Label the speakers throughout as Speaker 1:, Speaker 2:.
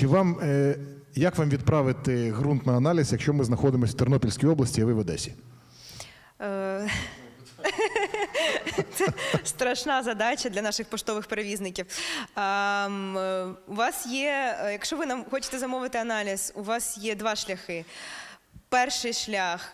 Speaker 1: Чи вам, е, як вам відправити ґрунт на аналіз, якщо ми знаходимося в Тернопільській області, а ви в Одесі?
Speaker 2: Е, страшна задача для наших поштових перевізників. А, м, е, У вас є, якщо ви нам хочете замовити аналіз, у вас є два шляхи. Перший шлях.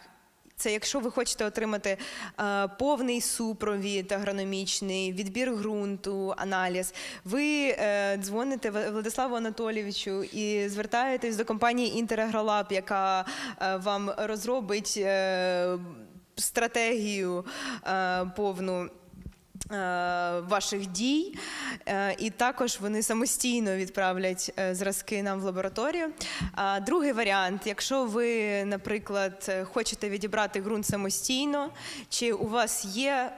Speaker 2: Це якщо ви хочете отримати е, повний супровід агрономічний, відбір ґрунту, аналіз, ви е, дзвоните Владиславу Анатолійовичу і звертаєтесь до компанії Інтерагролаб, яка е, вам розробить е, стратегію е, повну. Е, Ваших дій, Е, і також вони самостійно відправлять е, зразки нам в лабораторію. Другий варіант, якщо ви, наприклад, хочете відібрати ґрунт самостійно, чи у вас є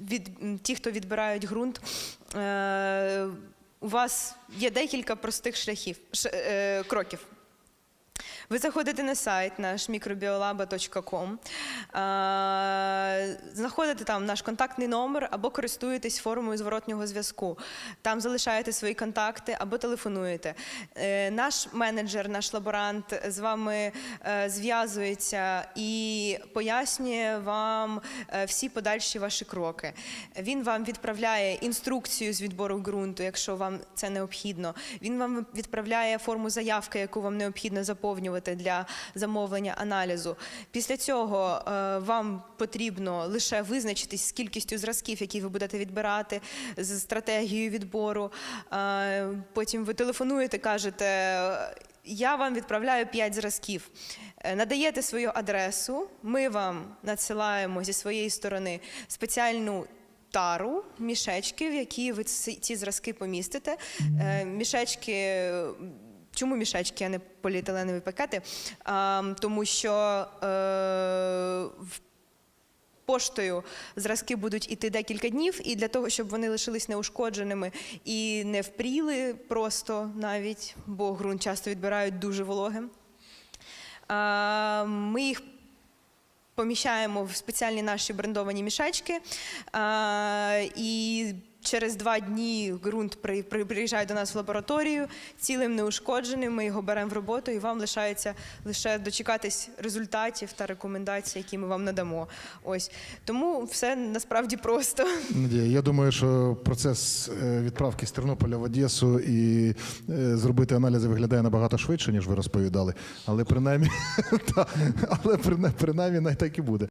Speaker 2: від ті, хто відбирають ґрунт, у вас є декілька простих шляхів кроків. Ви заходите на сайт наш microbiolaba.com, знаходите там наш контактний номер або користуєтесь формою зворотнього зв'язку. Там залишаєте свої контакти або телефонуєте. Е, Наш менеджер, наш лаборант з вами е, зв'язується і пояснює вам е, всі подальші ваші кроки. Він вам відправляє інструкцію з відбору ґрунту, якщо вам це необхідно. Він вам відправляє форму заявки, яку вам необхідно заповнювати для замовлення аналізу. Після цього е, вам потрібно лише визначитись з кількістю зразків, які ви будете відбирати, з стратегією відбору. Е, Потім ви телефонуєте, кажете. Я вам відправляю 5 зразків. Е, Надаєте свою адресу, ми вам надсилаємо зі своєї сторони спеціальну тару, мішечки, в які ви ці зразки помістите. Мішечки. Чому мішечки, а не поліетиленові пакети? А, тому що е, Поштою зразки будуть іти декілька днів, і для того, щоб вони лишились неушкодженими і не впріли просто навіть, бо ґрунт часто відбирають дуже вологим. Ми їх поміщаємо в спеціальні наші брендовані мішечки. І через два дні ґрунт при- при- приїжджає до нас в лабораторію, цілим неушкодженим. Ми його беремо в роботу, і вам лишається лише дочекатись результатів та рекомендацій, які ми вам надамо. Ось тому все насправді просто.
Speaker 1: Надія, я думаю, що процес е, відправки з Тернополя в Одесу і е, зробити аналізи виглядає набагато швидше, ніж ви розповідали. Але принаймні, але принаймні, принаймні так і буде.